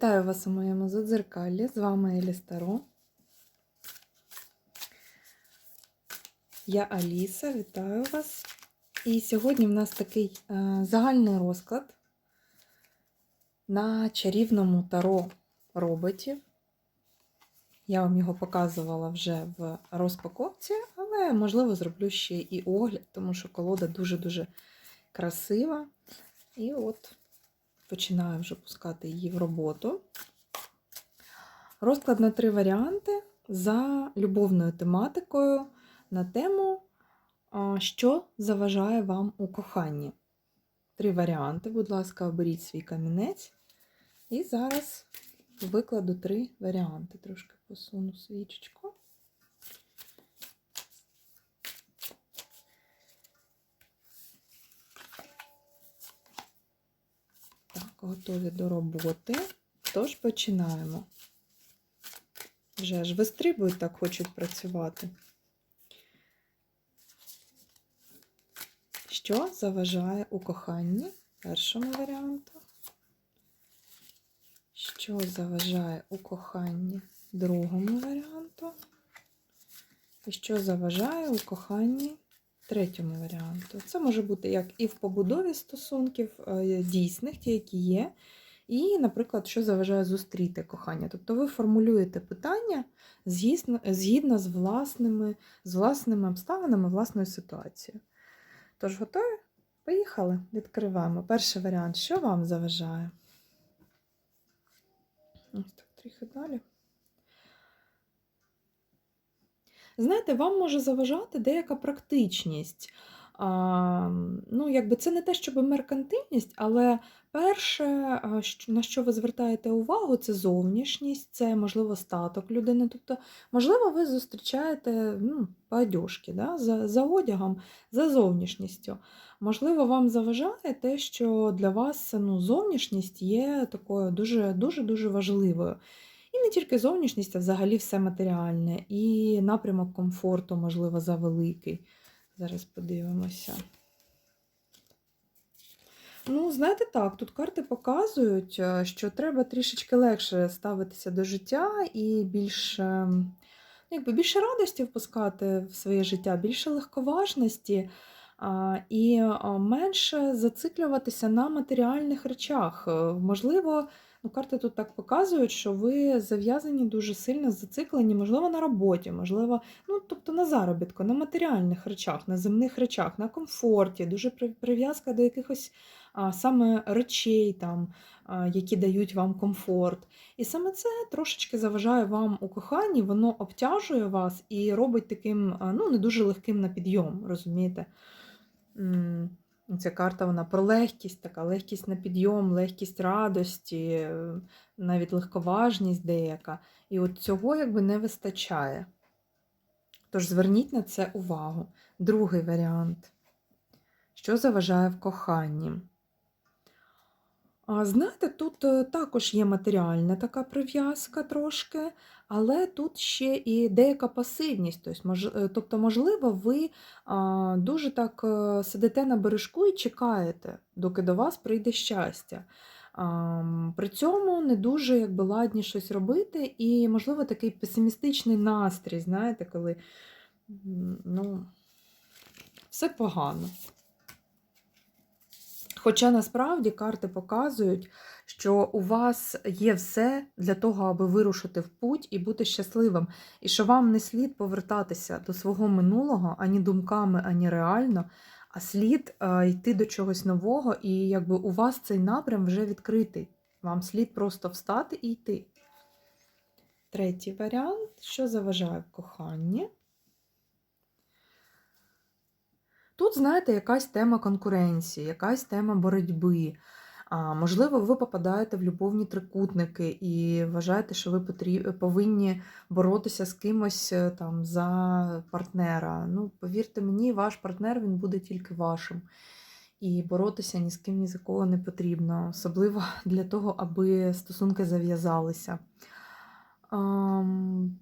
Вітаю вас у моєму задзеркаллі. З вами Елі Старо. Я Аліса, вітаю вас. І сьогодні в нас такий е, загальний розклад на чарівному таро роботів. Я вам його показувала вже в розпаковці, але, можливо, зроблю ще і огляд, тому що колода дуже-дуже красива. І от починаю вже пускати її в роботу. Розклад на три варіанти за любовною тематикою на тему, що заважає вам у коханні. Три варіанти, будь ласка, оберіть свій камінець. І зараз викладу три варіанти. Трошки посуну свічечку. Так, готові до роботи. Тож починаємо. Вже ж вистрибують, так хочуть працювати. Що заважає у коханні першому варіанту? Що заважає у коханні другому варіанту? І що заважає у коханні третьому варіанту? Це може бути як і в побудові стосунків дійсних, ті, які є, і, наприклад, що заважає зустріти кохання. Тобто ви формулюєте питання згідно з власними, з власними обставинами, власною ситуацією. Тож, готові? Поїхали, відкриваємо. Перший варіант, що вам заважає? Ось так, трохи далі. Знаєте, вам може заважати деяка практичність. А, ну, якби Це не те, щоб меркантильність, але перше, на що ви звертаєте увагу, це зовнішність, це, можливо, статок людини. Тобто, можливо, ви зустрічаєте ну, по одежки, да? за, за одягом, за зовнішністю. Можливо, вам заважає те, що для вас ну, зовнішність є такою дуже-дуже важливою. І не тільки зовнішність, а взагалі все матеріальне, і напрямок комфорту, можливо, завеликий. Зараз подивимося. Ну, знаєте так, тут карти показують, е, що треба трішечки легше ставитися до життя і більше, ну, якби більше радості впускати в своє життя, більше легковажності і менше зациклюватися на матеріальних речах. Е, можливо, Ну, Карти тут так показують, що ви зав'язані дуже сильно зациклені, можливо, на роботі, можливо, ну, тобто на заробітку, на матеріальних речах, на земних речах, на комфорті, дуже прив'язка до якихось а, саме речей, там, а, які дають вам комфорт. І саме це трошечки заважає вам у коханні, воно обтяжує вас і робить таким ну, не дуже легким на підйом, розумієте? Ця карта вона про легкість, така легкість на підйом, легкість радості, е, навіть легковажність деяка. І от цього якби не вистачає. Тож зверніть на це увагу. Другий варіант. Що заважає в коханні? Знаєте, тут е, також є матеріальна така прив'язка трошки, але тут ще і деяка пасивність. Тобто, можливо, ви дуже так е, сидите на бережку і чекаєте, доки до вас прийде щастя. При цьому не дуже якби, ладні щось робити, і, можливо, такий песимістичний настрій, знаєте, коли ну, все погано. Хоча насправді карти показують, що у вас є все для того, аби вирушити в путь і бути щасливим, і що вам не слід повертатися до свого минулого ані думками, ані реально, а слід е, йти до чогось нового, і якби у вас цей напрям вже відкритий. Вам слід просто встати і йти. Третій варіант, що заважає в коханні. Тут, знаєте, якась тема конкуренції, якась тема боротьби. А, Можливо, ви попадаєте в любовні трикутники і вважаєте, що ви повинні боротися з кимось е, там за партнера. Ну, повірте мені, ваш партнер він буде тільки вашим. І боротися ні з ким ні за кого не потрібно, особливо для того, аби стосунки зав'язалися.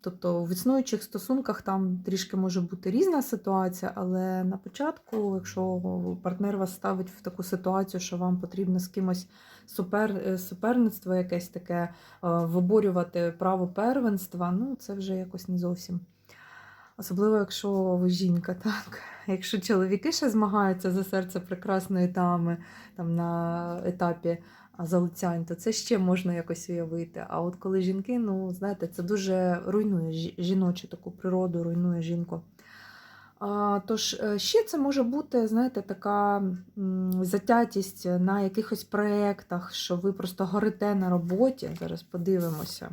Тобто в існуючих стосунках там трішки може бути різна ситуація, але на початку, якщо партнер вас ставить в таку ситуацію, що вам потрібно з кимось супер, суперництво якесь таке, виборювати право первенства, ну це вже якось не зовсім. Особливо, якщо ви жінка, так. Якщо чоловіки ще змагаються за серце прекрасної дами там на етапі а, залицянь, то це ще можна якось уявити. А от коли жінки, ну знаєте, це дуже руйнує жіночу таку природу, руйнує жінку. А, тож е, ще це може бути, знаєте, така затятість на якихось проєктах, що ви просто горите на роботі. Зараз подивимося.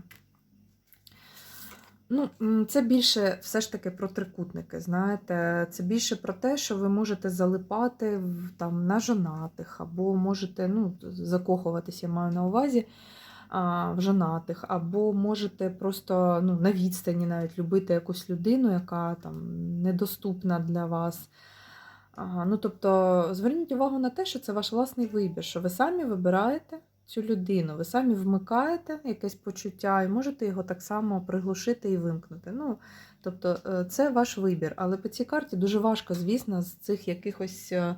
Ну, це більше все ж таки про трикутники, знаєте, це більше про те, що ви можете залипати там, на жонатих, або можете ну, закохуватися, я маю на увазі в жонатих, або можете просто ну, на відстані навіть любити якусь людину, яка там недоступна для вас. Ну, тобто, зверніть увагу на те, що це ваш власний вибір, що ви самі вибираєте цю людину, ви самі вмикаєте якесь почуття і можете його так само приглушити і вимкнути. Ну, тобто, е, це ваш вибір. Але по цій карті дуже важко, звісно, з цих якихось е,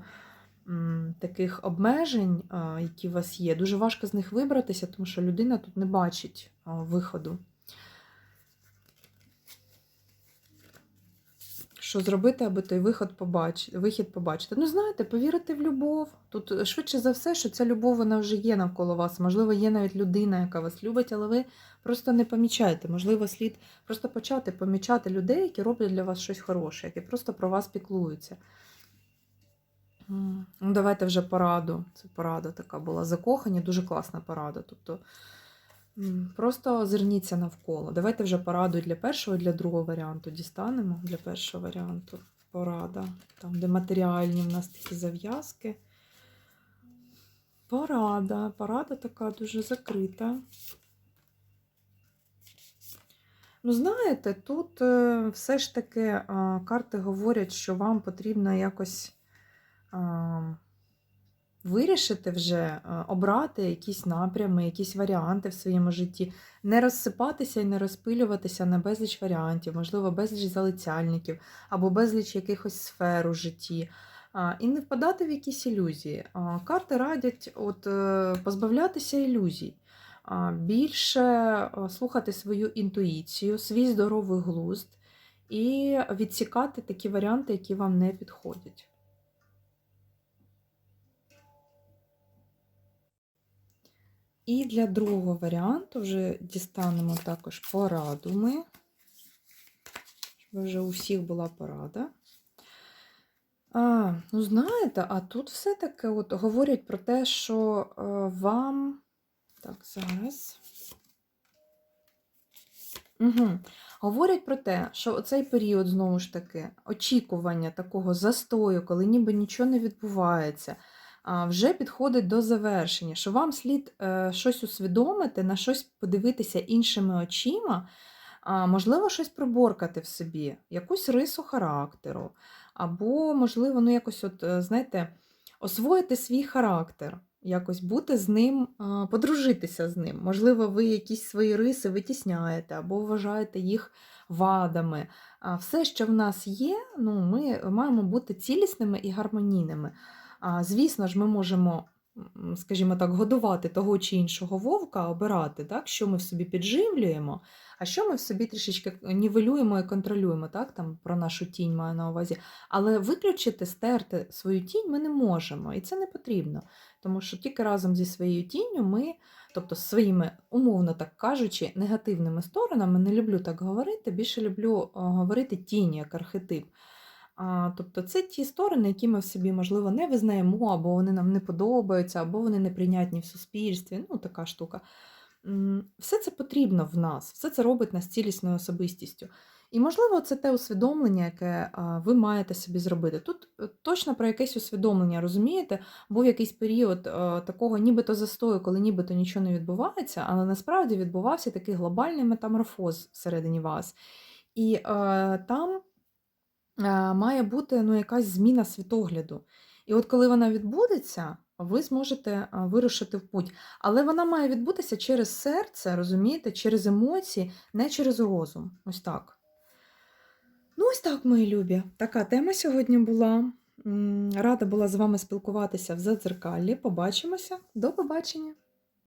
таких обмежень, е, які у вас є, дуже важко з них вибратися, тому що людина тут не бачить виходу. Що зробити, аби той виход побач... вихід побачити? Ну, знаєте, повірити в любов. Тут е, швидше за все, що ця любов вона вже є навколо вас. Можливо, є навіть людина, яка вас любить, але ви просто не помічаєте. Можливо, слід просто почати помічати людей, які роблять для вас щось хороше, які просто про вас піклуються. Ну, давайте вже пораду. Це порада така була. Закохані, дуже класна порада. Тобто просто озирніться навколо. Давайте вже пораду для першого і для другого варіанту дістанемо. Для першого варіанту порада. Там, де матеріальні в нас такі зав'язки. Порада. Порада така дуже закрита. Ну, знаєте, тут е, все ж таки карти говорять, що вам потрібно якось вирішити вже, е, обрати якісь напрями, якісь варіанти в своєму житті, не розсипатися і не розпилюватися на безліч варіантів, можливо, безліч залицяльників або безліч якихось сфер у житті. І не впадати в якісь ілюзії. Карти радять от, е, позбавлятися ілюзій, більше е, слухати свою інтуїцію, свій здоровий глузд і відсікати такі варіанти, які вам не підходять. І для другого варіанту вже дістанемо також пораду ми, щоб вже у всіх була порада. А, ну знаєте, а тут все-таки от говорять про те, що е, вам. Так, зараз. Угу. Говорять про те, що цей період, знову ж таки, очікування такого застою, коли ніби нічого не відбувається, вже підходить до завершення, що вам слід е, щось усвідомити, на щось подивитися іншими очима, можливо, щось приборкати в собі, якусь рису характеру, або, можливо, ну якось, от, е, знаєте, освоїти свій характер, якось бути з ним, подружитися з ним. Можливо, ви якісь свої риси витісняєте, або вважаєте їх вадами. Все, що в нас є, ну, ми маємо бути цілісними і гармонійними. Звісно ж, ми можемо, скажімо так, годувати того чи іншого вовка, обирати, так, що ми в собі підживлюємо, а що ми в собі трішечки нівелюємо і контролюємо, так, там про нашу тінь маю на увазі. Але виключити, стерти свою тінь ми не можемо, і це не потрібно. Тому що тільки разом зі своєю тінню ми, тобто своїми, умовно так кажучи, негативними сторонами, не люблю так говорити, більше люблю говорити тінь як архетип. Тобто це ті сторони, які ми в собі, можливо, не визнаємо, або вони нам не подобаються, або вони неприйнятні в суспільстві. Ну, така штука. Все це потрібно в нас, все це робить нас цілісною особистістю. І, можливо, це те усвідомлення, яке ви маєте собі зробити. Тут е, точно про якесь усвідомлення, розумієте, був якийсь період е, такого нібито застою, коли нібито нічого не відбувається, але насправді відбувався такий глобальний метаморфоз всередині вас. І е, там має бути ну, якась зміна світогляду. І от коли вона відбудеться, ви зможете вирушити в путь. Але вона має відбутися через серце, розумієте, через емоції, не через розум. Ось так. Ну, ось так, мої любі. Така тема сьогодні була. Рада була з вами спілкуватися в задзеркаллі. Побачимося. До побачення!